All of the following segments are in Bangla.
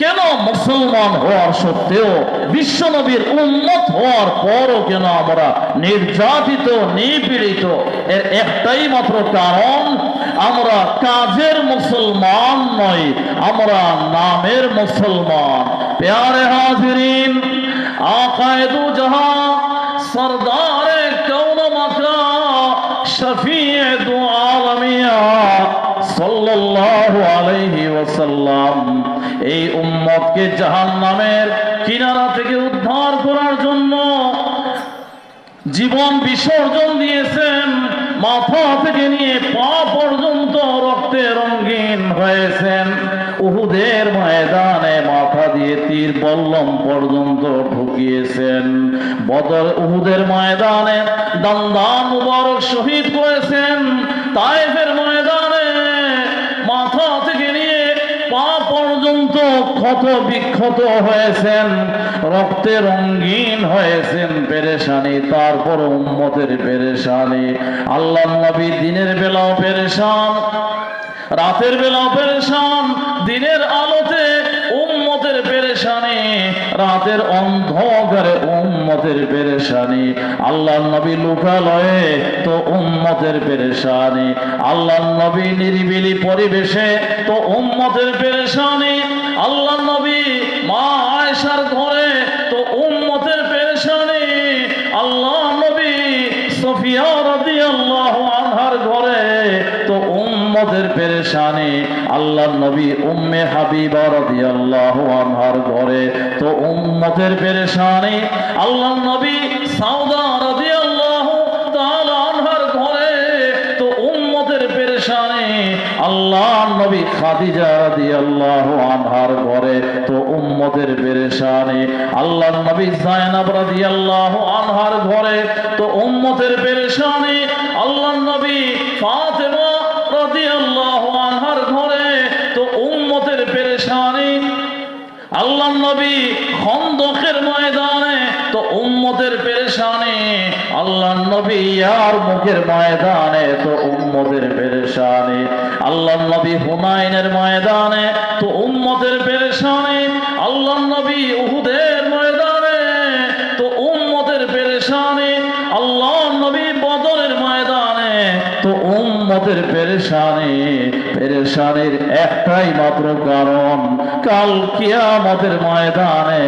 কেন মুসলমান হওয়ার সত্ত্বেও বিশ্বনবীর উন্মত হওয়ার পরও কেন আমরা নির্যাতিত, নিপীড়িত? এর একটাই মাত্র কারণ, আমরা কাজের মুসলমান নই, আমরা নামের মুসলমান। প্যারে হাজিরিন, আকায়দু জাহা, সরদারে কৌন মাকা শফিয়ে দু আলমিয়া, সাল্লাল্লাহু আলাইহি ওয়াসাল্লাম। এই উম্মতকে জাহান্নামের কিনারা থেকে উদ্ধার করার জন্য জীবন বিসর্জন দিয়েছেন, মাথা থেকে নিয়ে পা পর্যন্ত রক্তে রঙিন হয়েছেন। উহুদের ময়দানে মাথা দিয়ে তীর বল্লম পর্যন্ত ঢুকিয়েছেন। বদর উহুদের ময়দানে দান্দান মুবারক শহীদ করেছেন, তাইফের ক্ষত বিক্ষত হয়েছেন, রক্তে রঙিন হয়েছেন পেরেশানি তারপর উম্মতের পেরেশানি। আল্লাহ নবী দিনের বেলাও পেরেশান, রাতের বেলাও পেরেশান, দিনের আলোতে উম্মতের পেরেশানি, রাতের অন্ধকারে উম্মতের পেরেশানি। আল্লাহ নবী লুকালয়ে তো উম্মতের পেরেশানি। আল্লাহ নবী নিরিবিলি পরিবেশে তো উম্মতের পেরেশানি। আল্লাহ নবী মা আয়েশার ঘরে তো উম্মতের পেরেশানি। আল্লাহ নবী সফিয়া রাদিয়াল্লাহু আনহার ঘরে তো উম্মতের পেরেশানি। আল্লাহ নবী উম্মে হাবিবা রাদিয়াল্লাহু আনহার ঘরে তো উম্মতের পেরেশানি। আল্লাহ নবী সাউদা আল্লাহ নবী খাদিজা রাদিয়াল্লাহু আনহার ঘরে তো উম্মতের পেরেশানি। আল্লাহ নবী জায়নাব রাদিয়াল্লাহু আনহার ঘরে তো উম্মতের পেরেশানি। আল্লাহ নবী ফাতেমা রাদিয়াল্লাহু আনহার ঘরে তো উম্মতের পেরেশানি। আল্লাহ নবী খন্দকের ময়দানে তো উম্মতের পেরেশানি। আল্লাহ নবী ইয়ার মুখের ময়দানে তো উম্মতের পেরেশানি। আল্লাহ নবী হুনাইনের ময়দানে, তো উম্মতের পেরেশানে। আল্লাহ নবী উহুদের ময়দানে, তো উম্মতের পেরেশানে। আল্লাহ নবী বদরের ময়দানে, তো উম্মতের পেরেশানে। পেরেশানির একটাই মাত্র কারণ, কাল কিয়ামতের ময়দানে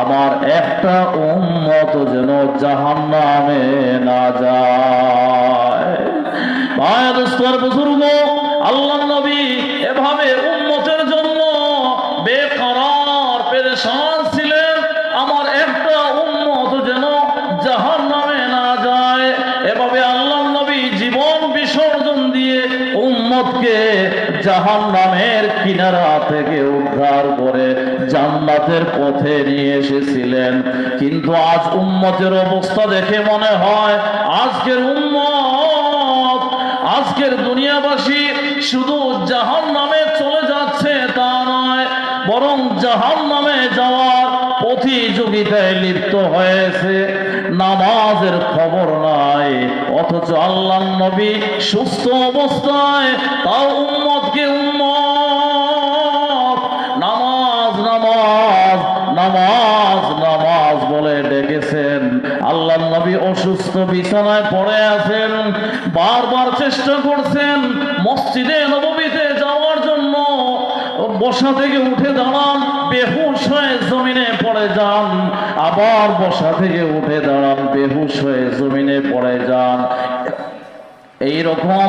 আমার একটা উম্মত যেন জাহান্নামে না যায়। বুজুর্গ আল্লাহ নবী এভাবে উম্মতের জন্য বেকরার পেরেশান ছিলেন। আমার একটা উম্মত যেন জাহান্নামে না যায়। এভাবে আল্লাহ নবী জীবন বিসর্জন দিয়ে উম্মতকে জাহান্নামের কিনারা থেকে উদ্ধার করে জান্নাতের পথে নিয়ে এসেছিলেন। কিন্তু আজ উম্মতের অবস্থা দেখে মনে হয়, আজকের উম্মত, আজকের দুনিয়াবাসী শুধু জাহান নামে চলে যাচ্ছে তা নয়, বরং জাহান নামে যাওয়ার প্রতিযোগিতায় লিপ্ত হয়েছে। নামাজের খবর নাই, অথচ আল্লাহ নবী সুস্থ অবস্থায় তাও উম্মতকে উম্মত, নামাজ নামাজ নামাজ নামাজ বলে ডেকেছেন। আল্লাহ নবী অসুস্থ বিছানায় পড়ে আছেন, বারবার চেষ্টা করছেন মসজিদে নবমীতে যাওয়ার জন্য বসা থেকে উঠে দাঁড়ান, বেহুশ হয়ে জমিনে পড়ে যান। আবার বসা থেকে উঠে দাঁড়ান, বেহুশ হয়ে জমিনে পড়ে যান। এই রকম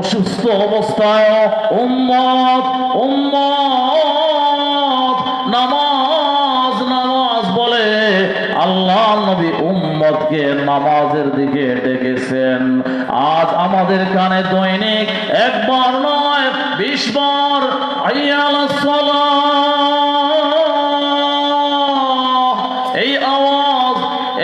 অসুস্থ অবস্থায়, উম্মত উম্মত! উম্মতকে নামাজের দিকে ডেকেছেন। আজ আমাদের কানে দৈনিক একবার নয়, বিশ বার আইয়াল এই আওয়াজ,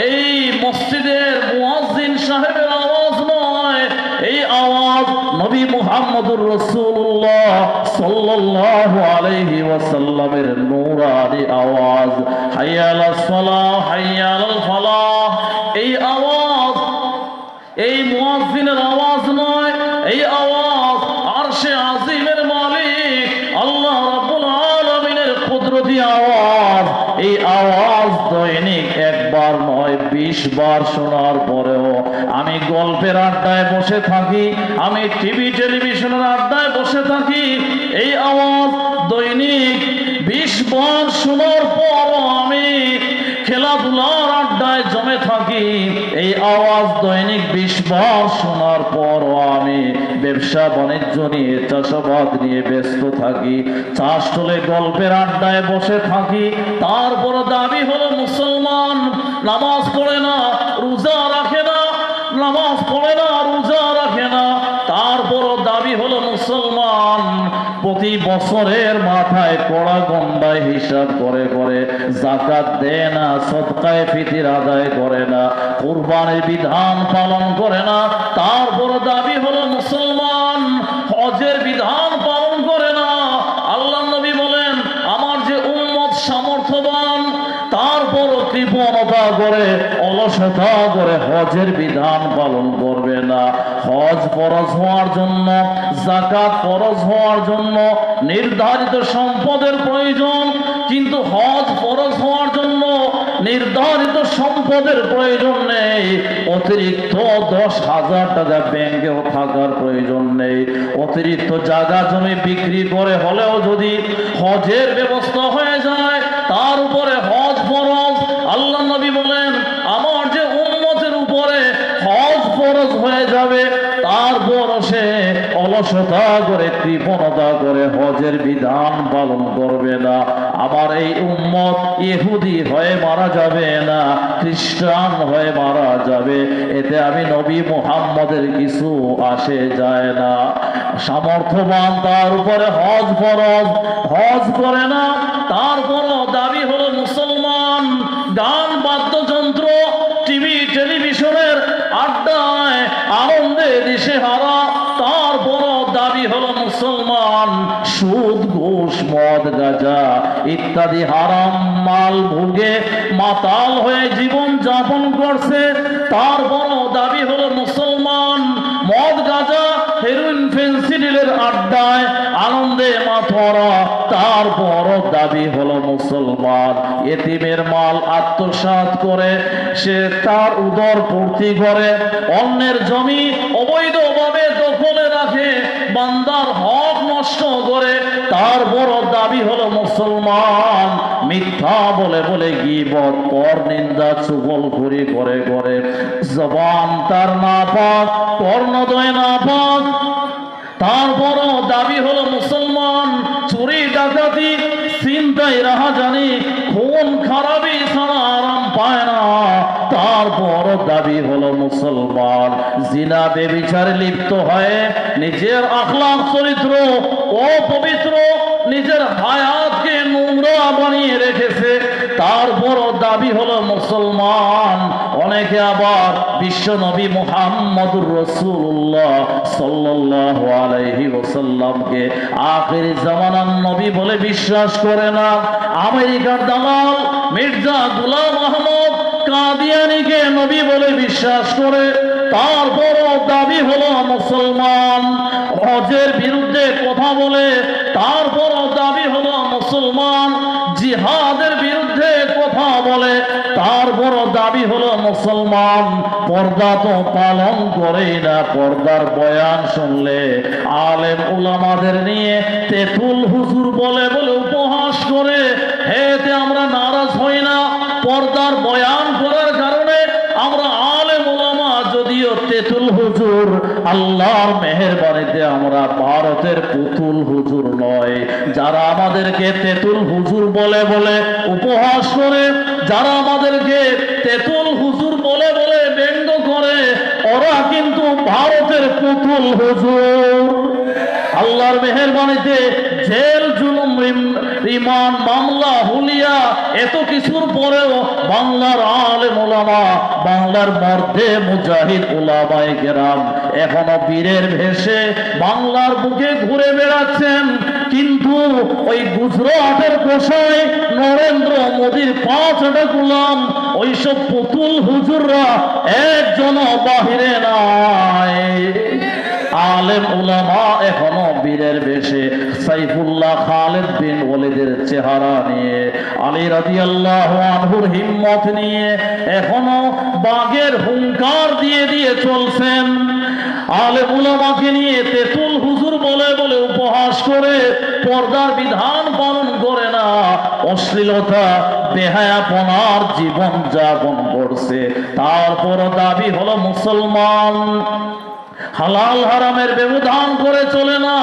এই মসজিদের মুয়াজ্জিন সাহেবের আওয়াজ নয়, এই আওয়াজ নবী মুহাম্মদুর রাসূলুল্লাহ সাল্লাল্লাহু আলাইহি ওয়াসাল্লামের নূরানি আওয়াজ। হাইয়া এই মুয়াজ্জিনের আওয়াজ নয়, এই আওয়াজ আরশে আজিমের মালিক, আল্লাহ রাব্বুল আলামিনের কুদরতি আওয়াজ। এই আওয়াজ দৈনিক একবার নয়, বিশ বার শোনার পরেও আমি গল্পের আড্ডায় বসে থাকি, আমি টিভি, টেলিভিশনের আড্ডায় বসে থাকি। এই আওয়াজ দৈনিক বিশ বার শোনার পরও আমি খেলাধুলার আড্ডায় জমে থাকি, এই আওয়াজ দৈনিক বিশ বার শোনার পরও আমি ব্যবসা বাণিজ্য নিয়ে, চাষাবাদ নিয়ে ব্যস্ত থাকি। চাষ টলে গল্পের আড্ডায় বসে থাকি। তারপর দাবি হলো মুসলমান, নামাজ পড়ে না, রোজা রাখে না, নামাজ পড়ে না রোজা রাখে না তারপর দাবি হলো মুসলমান প্রতি বছরের মাথায় কড়া গন্ডায় হিসাব করে করে জাকাত দেয় না সৎকায় ফিতির আদায় করে না, কুরবানির বিধান পালন করে না, তারপর দাবি হলো মুসলমান, হজের বিধান পালন করে না। আল্লাহ নবী বলেন, আমার যে উম্মত সামর্থ্যবান, তারপর কৃপণতা করে, অলসতা করে হজের বিধান পালন করবে না। হজ ফরজ হওয়ার জন্য জাকাত ফরজ হওয়ার জন্য নির্ধারিত সম্পদের প্রয়োজন, কিন্তু হজ ফরজ হওয়ার জন্য নির্ধারিত সম্পদের প্রয়োজন নেই। অতিরিক্ত দশ হাজার টাকা ব্যাংকেও থাকার প্রয়োজন নেই। অতিরিক্ত জায়গা জমি বিক্রি করে হলেও যদি হজের ব্যবস্থা হয়ে যায়, তার উপরে হজ ফরজ। আল্লাহ নবী বলেন, আমার যে উন্মতের উপরে হজ ফরজ হয়ে যাবে তারপর সে অলসতা করে, কৃপণতা করে হজের বিধান পালন করবে না। আমার এই উম্মত ইহুদি হয়ে মারা যাবে না, খ্রিস্টান হয়ে মারা যাবে। এতে আমি নবী মুহাম্মদের কিছু আসে যায় না। সামর্থ্যবান তার উপরে হজ ফরজ, হজ করে না। তারপরও দাবি হলো মুসলমান গান বাদ্যযন্ত্র মুসলমান সুদ, ঘুষ, মদ, গাজা ইত্যাদি হারাম মাল ভুগে মাতাল হয়ে জীবন যাপন করছে। তারপরও দাবি হলো মুসলমান মদ, গাজা, হেরোইন, ফেন্সিডিলের আড্ডায় আনন্দে মাথরা তারপর দাবি হলো মুসলমান এতিমের মাল আত্মসাৎ করে। সে তার উদর পূর্তি করে, অন্যের জমি অবৈধভাবে দখলে রাখে, বান্দার তারপর দাবি হলো মুসলমান মিথ্যা বলে বলে গিবত, পর নিন্দা ঘুরি করে করে জবান তার না পাক কর্ণদয় না পাক তারপরও দাবি হলো মুসলমান, চুরি, ডাকাতি চিন্তায় রাহা জানি খুন খারাপই ছাড়া আরাম পায় না। তারপর দাবি হলো মুসলমান, জিনা, বেবিচারে লিপ্ত হয়ে নিজের আখলাক চরিত্র অপবিত্র নিজের হায়াতকে নোংরা বানিয়ে রেখেছে। তারপরও দাবি হলো মুসলমান। অনেকে আবার বিশ্ব নবী মুহাম্মদুর রসুল্লাহ সাল্লাল্লাহু আলাইহি ওয়াসাল্লামকে আখের জামানার নবী বলে বিশ্বাস করে না। আমেরিকার দালাল মির্জা গুলাম আহমদ কাদিয়ানিকে নবী বলে বিশ্বাস করে। তারপরও দাবি হলো মুসলমান। হজের বিরুদ্ধে কথা বলে তারপরও দাবি হলো মুসলমান জিহাদের বিরুদ্ধে কথা বলে তারপরও দাবি হলো মুসলমান পর্দা তো পালন করে না, পর্দার বয়ান শুনলে আলেম উলামাদের নিয়ে তেতুল হুজুর বলে বলে উপহাস করে, হেতে আমরা নারাজ হই না, পর্দার বয়ান আল্লাহর মেহেরবানিতে আমরা ভারতের পুতুল হুজুর নয়। যারা আমাদেরকে তেতুল হুজুর বলে বলে উপহাস করে, যারা আমাদেরকে তেতুল হুজুর বলে বলে ব্যঙ্গ করে, ওরা কিন্তু ভারতের পুতুল হুজুর। আল্লাহর মেহেরবানিতে জেল, জুলুম, রিম- রিমান্ড, মামলা, হুলিয়া, এত কিছুর পরেও বাংলার আলে ওলামা, বাংলার মর্দে মুজাহিদ ওলামায়ে কেরাম এখনও বীরের ভেসে বাংলার বুকে ঘুরে বেড়াচ্ছেন। কিন্তু ওই গুজরাটের কোষায় নরেন্দ্র মোদীর পাঁচ আটা গুলাম, ওইসব পুতুল হুজুররা একজন বাহিরে নাই। আলেম উলামা এখনও বীরের বেশে। সাইফুল্লাহ খালেদ বিন ওলিদের চেহারা নিয়ে, আলী রাদিয়াল্লাহু আনহুর হিম্মত নিয়ে এখনও বাগের হুঙ্কার দিয়ে দিয়ে চলছেন। আলে উলামাকে নিয়ে তেতুল হুজুর বলে বলে উপহাস করে পর্দার বিধান পালন করে না, অশ্লীলতা, বেহায়াপনার জীবন যাপন করছে। তারপর দাবি হলো মুসলমান। হালাল হারামের ব্যবধান করে চলে না।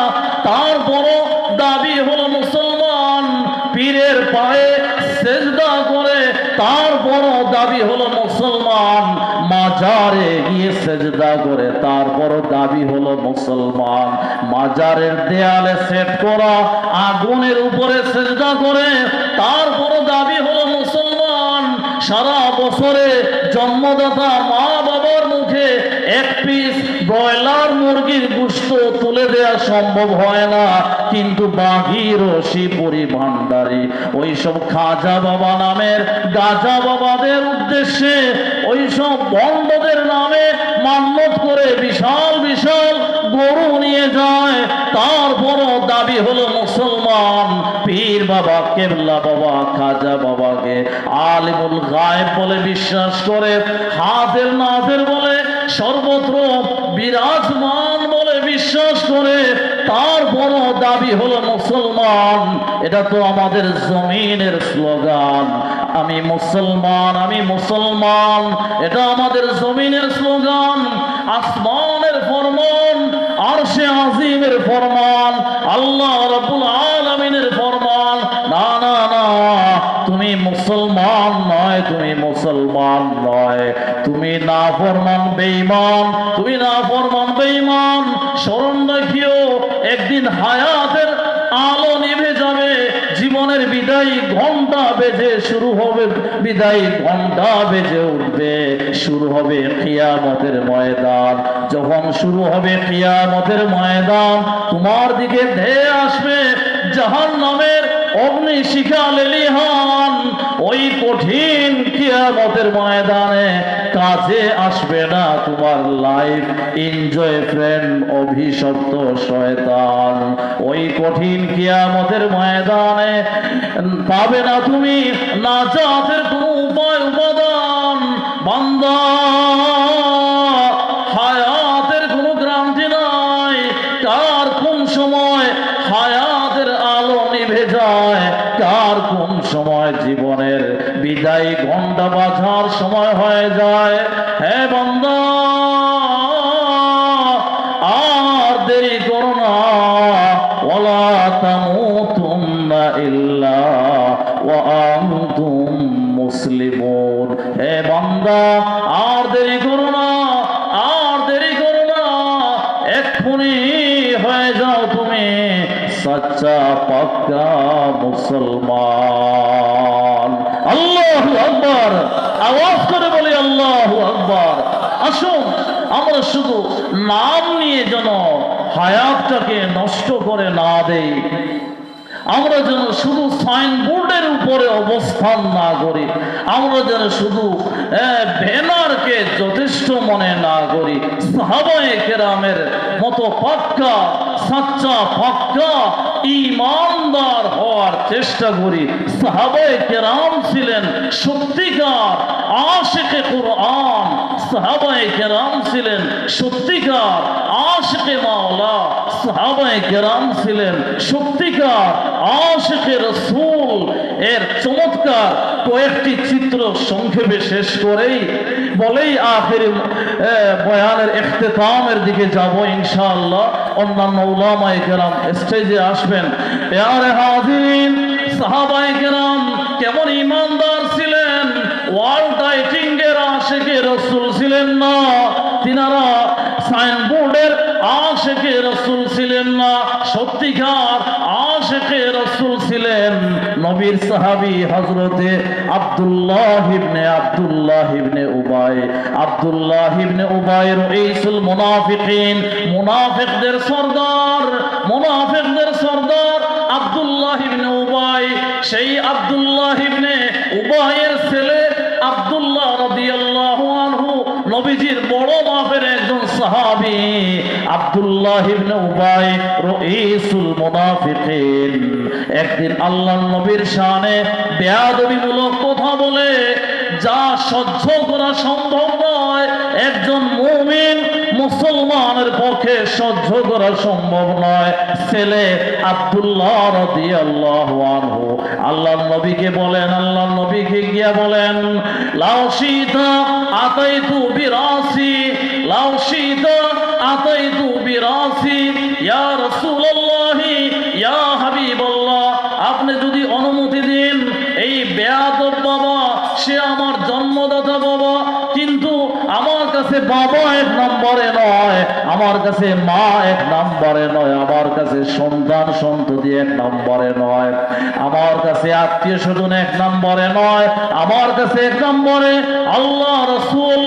তারপরও দাবি হলো মুসলমান পীরের পায়ে সেজদা করে। তারপরও দাবি হলো মুসলমান মাজারে গিয়ে সেজদা করে। তারপরও দাবি হলো মুসলমান মাজারের দেয়ালে সেট করা, আগুনের উপরে সেজদা করে। তারপরও দাবি হলো মুসলমান সারা বছরে জন্মদাতা মা বাবার মুখে এক পিস ব্রয়লার মুরগির গুস্ত তুলে দেওয়া সম্ভব হয় না, কিন্তু বাঘি রশি পুরি ভান্ডারি ওই সব খাজা বাবা নামের গাজা বাবাদের উদ্দেশ্যে ওই সব বন্ডদের নামে মান্যত করে বিশাল বিশাল গরু নিয়ে যায়। তারপরও দাবি হলো মুসলমান, পীর বাবা, কেবলা বাবা, খাজা বাবাকে। আলিমুল গায়েব বলে বিশ্বাস করে, হাজের নাজের বলে সর্বত্র বিরাজমান বলে বিশ্বাস করে তারপরও দাবি হলো মুসলমান। এটা তো আমাদের জমিনের স্লোগান। আমি মুসলমান আমি মুসলমান। এটা আমাদের জমিনের স্লোগান। আসমানের ফরমান, আরশে আজিমের ফরমান। আল্লাহ আলামিনের ফরমান না না না তুমি মুসলমান নয়, তুমি মুসলমান নয়। তুমি না ফরমান তুমি না ফরমান একদিন হায়াতের আলো যাবে। জীবনের বিদায়ী ঘণ্টা বেজে শুরু হবে, বিদায়ী ঘণ্টা বেজে উঠবে। শুরু হবে কিয়ামতের ময়দান। যখন শুরু হবে কিয়ামতের ময়দান, তোমার দিকে ধেয়ে আসবে জাহান নামের অগ্নি শিখা লেলিহান ওই কঠিন কিয়ামতের ময়দানে কাজে আসবে না তোমার লাইফ এনজয় ফ্রেন্ড অভিশপ্ত শয়তান। ওই কঠিন কিয়ামতের ময়দানে পাবে না তুমি না নাজাতের কোনো উপায়, উপাদান, বান্দা। তুমি সচ্চা পাক্কা মুসলমান। আল্লাহ আকবর। আওয়াজ করে বলি আল্লাহ আকবার। আসুন, আমরা শুধু নাম নিয়ে যেন হায়াতটাকে নষ্ট করে না দেই। আমরা যেন শুধু সাইনবোর্ডের উপরে অবস্থান না করি, আমরা যেন শুধু ব্যানারকে যথেষ্ট মনে না করি, সাহাবায়ে কেরামের মতো পাক্কা, সাচ্চা পাক্কা ইমানদার হওয়ার চেষ্টা করি। সাহাবায়ে কেরাম ছিলেন সত্যিকার আশেকে কোরআন। সাহাবায়ে কেরাম ছিলেন সত্যিকার আশেকে মাওলা। সাহাবায়ে কেরাম ছিলেন সত্যিকার আশেকে রসুল। এর চমৎকার কয়েকটি চিত্র সংক্ষেপে শেষ করেই বলেই আখের বয়ানের এখতেতামের দিকে যাব ইনশাআল্লাহ। অন্যান্য উলামায় কেরাম স্টেজে আসবেন। এয়ারে হাজির সাহাবায়ে কেরাম কেমন ইমানদার ছিলেন? ওয়ার্ল্ড ডাইটিং এর আশেকে রসুল ছিলেন না। তিনারা সাইনবোর্ডের আশেকে রসুল ছিলেন না। সত্যিকার আশেকে রসুল ছিলেন। নবীর সাহাবী হজরতে আব্দুল্লাহ ইবনে আব্দুল্লাহ ইবনে উবাই। আব্দুল্লাহ ইবনে উবাই রইসুল মুনাফিকিন। মুনাফিকদের সর্দার মুনাফিকদের সর্দার আব্দুল্লাহ ইবনে উবাই। সেই আব্দুল্লাহ ইবনে উবাইয়ের ছেলে আব্দুল্লাহ রাদিয়াল্লাহু আনহু নবীজির বড় বাপের একজন সাহাবী। আব্দুল্লাহ ইবনে উবাই রঈসুল মুনাফিকিন। একদিন আল্লাহর নবীর শানে বেয়াদবিমূলক কথা বলে, যা সহ্য করা সম্ভব নয়, একজন মুমিন মুসলমানের পক্ষে সহ্য করা সম্ভব নয়। ছেলে আব্দুল্লাহ রাদিয়াল্লাহু আনহু আল্লাহর নবীকে বলেন আল্লাহর নবীকে গিয়া বলেন লাউ শীতা আতাইতু বিরাসি লাউ শীতা আতাইতু বিরাসি ইয়া রাসূলুল্লাহি ইয়া হাবিবাল্লাহ আপনি যদি অনুমতি দিন, এই বেয়াদব বাবা, সে আমার জন্মদাতা বাবা, কিন্তু আমার কাছে বাবা এক নম্বরে নয়, আমার কাছে মা এক নম্বরে নয়, আমার কাছে সন্তান সন্ততি এক নম্বরে নয়, আমার কাছে আত্মীয় স্বজন এক নম্বরে নয়, আমার কাছে এক নম্বরে আল্লাহ রসুল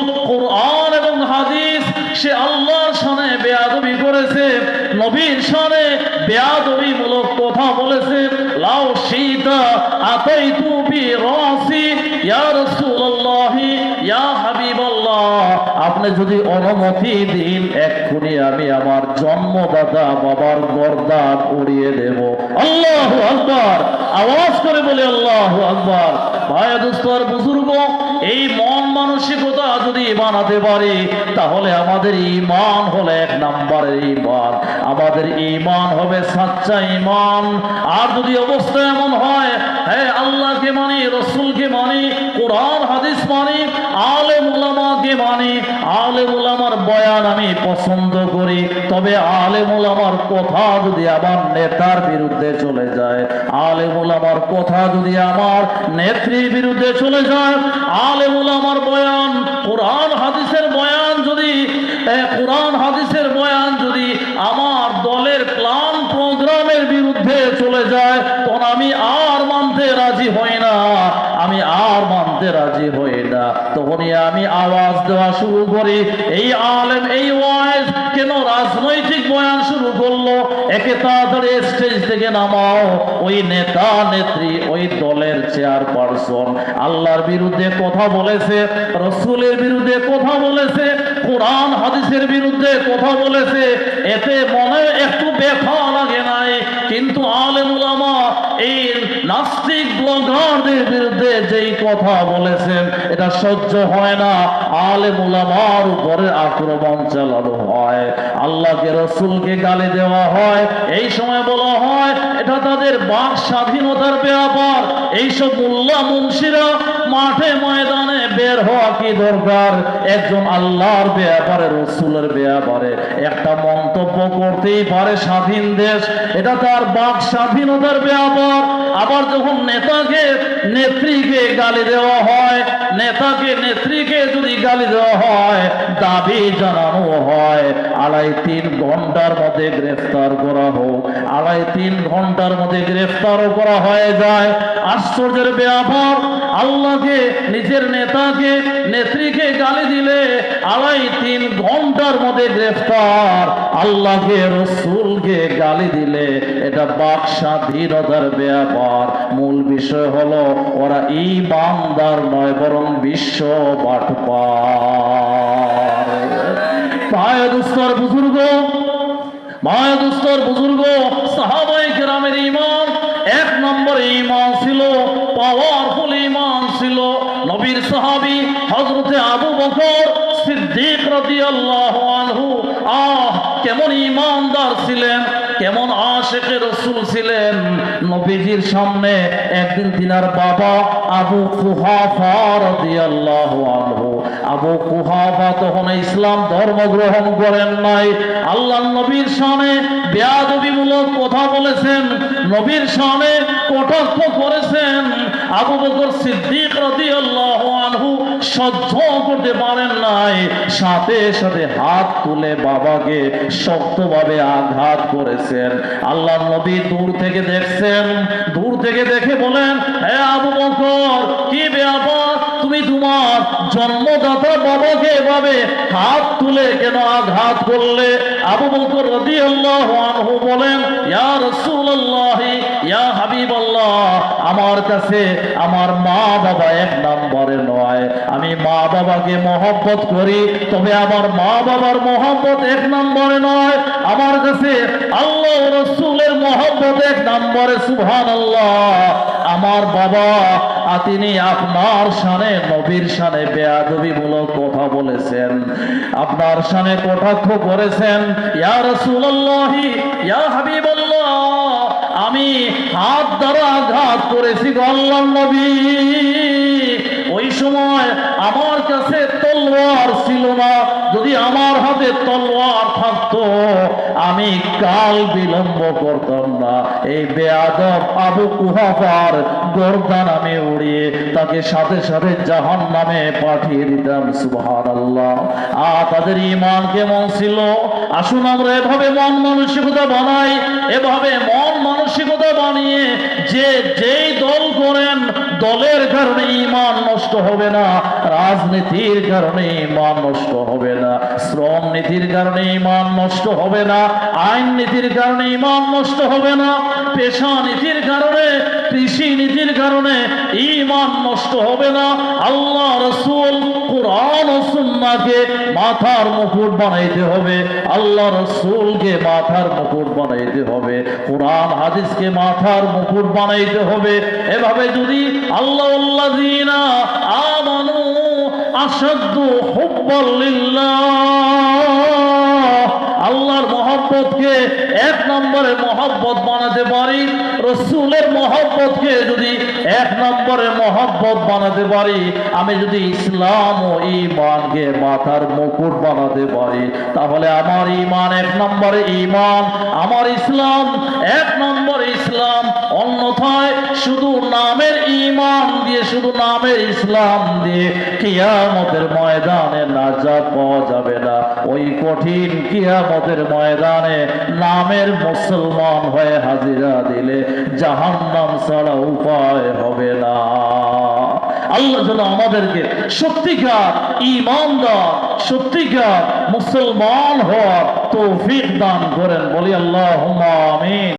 সে আল্লাহর সানে বেয়াদবি করেছে, নবীর সানে বেয়াদবি মূলক কথা বলেছে। লাউ সীতা আতাই তুবি রাসি, ইয়া রাসূলুল্লাহ, ইয়া হাবিবাল্লাহ। আপনি যদি অনুমতি দিন, এক্ষুনি আমি আমার জন্মদাতা বাবার গর্দান উড়িয়ে দেব। আল্লাহু আকবার। আওয়াজ করে বলে, আল্লাহু আকবার। ভাই বুজুর্গ, এই মন মানসিকতা যদি বানাতে পারি, তাহলে আমাদের ইমান হলে এক নাম্বারের ইমান আমাদের ইমান হবে সাচ্চা ইমান আর যদি অবস্থা এমন হয় হ্যাঁ আল্লাহকে মানি, রসুলকে মানি কোরআন, হাদিস মানি আলে মুলামাকে মানি। আলে মুলামার বয়ান আমি পছন্দ করি। তবে আলে মুলামার কথা যদি আমার নেতার বিরুদ্ধে চলে যায় আলে মুলামার কথা যদি আমার নেত্রীর বিরুদ্ধে চলে যায় আলে মুলামার বয়ান, কোরআন, হাদিসের বয়ান যদি কোরআন, হাদিসের বয়ান যদি আমার দলের প্ল্যান প্রোগ্রামের বিরুদ্ধে চলে যায় তখন আমি আর মানতে রাজি হই না আমি আর মানতে রাজি হই না তখনই আমি আওয়াজ দেওয়া শুরু করি। এই আলেম, এই ওয়াইজ কেন রাজনৈতিক বয়ান শুরু করল? একে তাড়াতাড়ি স্টেজ থেকে নামাও। ওই নেতা, নেত্রী, ওই দলের চেয়ার পারসন আল্লাহর বিরুদ্ধে কথা বলেছে, রসুলের বিরুদ্ধে কথা বলেছে, কোরআন, হাদিসের বিরুদ্ধে কথা বলেছে। এতে মনে একটু ব্যথা লাগে নাই। কিন্তু আলেম ব্লগারদের বিরুদ্ধে যেই কথা বলেছেন, এটা সহ্য হয় না। আলেম উলামার উপরে আক্রমণ চালানো হয়। আল্লাহকে, রসুলকে গালি দেওয়া হয়। এই সময় বলা হয়, এটা তাদের বাক স্বাধীনতার ব্যাপার। এইসব মোল্লা মুন্সিরা মাঠে ময়দানে বের হওয়া কি দরকার? একজন আল্লাহর ব্যাপারে, রসুলের ব্যাপারে। একটা মন্তব্য করতেই পারে স্বাধীন দেশ। এটা তার বাক স্বাধীনতার ব্যাপার। আবার যখন নেতাকে নেত্রীকে গালি দেওয়া হয়, নেতাকে নেত্রীকে যদি গালি দেওয়া হয়, দাবি জানানো হয়। আড়াই তিন ঘণ্টার মধ্যে গ্রেফতার করা হোক। আড়াই তিন ঘণ্টার মধ্যে গ্রেফতারও করা হয়ে যায়। আশ্চর্যের ব্যাপার, আল্লাহকে, নিজের নেতাকে, নেত্রীকে গালি দিলে আড়াই তিন ঘণ্টার মধ্যে গ্রেফতার। আল্লাহকে, রসুলকে গালি দিলে এটা বাক স্বাধীনতার ব্যাপার মূল বিষয় হলো, ওরা ইমানদার নয়, বরং বিশ্ব পায় দুস্তর বুজুর্গ মায়া দুস্তর বুজুর্গ, সাহাবাই গ্রামের ইমান এক নম্বর ইমান ছিল পাওয়ারফুল ইমান ছিল। নবীর সাহাবি হজরতে আবু বকর সিদ্দিক রাদিয়াল্লাহু আনহু, আহ, কেমন ইমানদার ছিলেন। কেমন আশেকে রসুল ছিলেন? নবীজির সামনে একদিন তিনার বাবা আবু কুহাফা রাদিয়াল্লাহু আনহু। আবু কুহাফা তখন ইসলাম ধর্ম গ্রহণ করেন নাই। আল্লাহ নবীর সামনে বেয়াদবিমূলক কথা বলেছেন, নবীর সামনে কটাক্ষ করেছেন। আবু বকর সিদ্দিক রাদিয়াল্লাহু আনহু সহ্য করতে পারেন নাই। সাথে সাথে হাত তুলে বাবাকে শক্তভাবে আঘাত করেছেন। আল্লাহ নবী দূর থেকে দেখছেন। দূর থেকে দেখে বলেন হ্যাঁ আবু বকর, কি ব্যাপার? তুমি তোমার জন্মদাতা বাবাকে এভাবে হাত তুলে কেন আঘাত করলে? আবু বকর রাদিয়াল্লাহু আনহু বলেন, ইয়া রাসূলুল্লাহ, ইয়া হাবিবাল্লাহ, আমার কাছে আমার মা বাবা এক নম্বরে নয়। আমি মা বাবাকে মহব্বত করি, তবে আমার মা বাবার মহব্বত এক নম্বরে নয়। আমার কাছে আল্লাহ রসুলের মহব্বত এক নম্বরে সুবহান আমার বাবা আর তিনি আপনার সানে নবীর সানে বেয়াদবিমূলক কথা বলেছেন। আপনার সানে কটাক্ষ করেছেন, ইয়া রাসূলুল্লাহি, ইয়া হাবিবাল্লাহ, আমি হাত দ্বারা আঘাত করেছি আল্লাহর নবী। ওই সময় আমার কাছে তলোয়ার ছিল না, যদি আমার হাতে তলোয়ার থাকতো, আমি কাল বিলম্ব করতাম না। এই বেয়াদব আবু কুহাফার গর্দান আমি উড়িয়ে তাকে সাথে সাথে জাহান নামে পাঠিয়ে দিতাম সুবহান আল্লাহ আ তাদের ইমান কেমন ছিল? আসুন আমরা এভাবে মন মানসিকতা বানাই, এভাবে মন মানসিকতা বানিয়ে যে যেই দল করেন, দলের কারণে ইমান নষ্ট হবে না, রাজনীতির কারণে ইমান নষ্ট হবে না, শ্রম নীতির কারণে ইমান নষ্ট হবে না, আইন নীতির কারণে ইমান নষ্ট হবে না, পেশা নীতির কারণে কৃষি নীতির কারণে ইমান নষ্ট হবে না। আল্লাহ রসুল কোরআন ও সুন্নাহকে মাথার মুকুট বানাইতে হবে। আল্লাহ রসুলকে মাথার মুকুট বানাইতে হবে। কোরআন, হাদিসকে মাথার মুকুট বানাইতে হবে। এভাবে যদি আল্লাহ আমানু আশাদ্দু হুব্বাল লিল্লাহ। আল্লাহর মহব্বতকে এক নম্বরে মহব্বত বানাতে পারি, রসুলের মহব্বতকে যদি এক নম্বরে মহব্বত বানাতে পারি, আমি যদি ইসলাম ও ইমানকে মাথার মুকুট বানাতে পারি, তাহলে আমার ইমান এক নম্বরে ইমান আমার ইসলাম এক নম্বরে ইসলাম অন্যথায় শুধু নামের ইমান দিয়ে, শুধু নামের ইসলাম দিয়ে কিয়ামতের ময়দানে নাজাত পাওয়া যাবে না। ওই কঠিন কিয়ামতের ময়দানে নামের মুসলমান হয়ে হাজিরা দিলে জাহান্নাম ছাড়া উপায় হবে না। আল্লাহ যেন আমাদেরকে সত্যিকার ইমানদার সত্যিকার মুসলমান হওয়ার তৌফিক দান করেন। বলি আল্লাহ আমিন।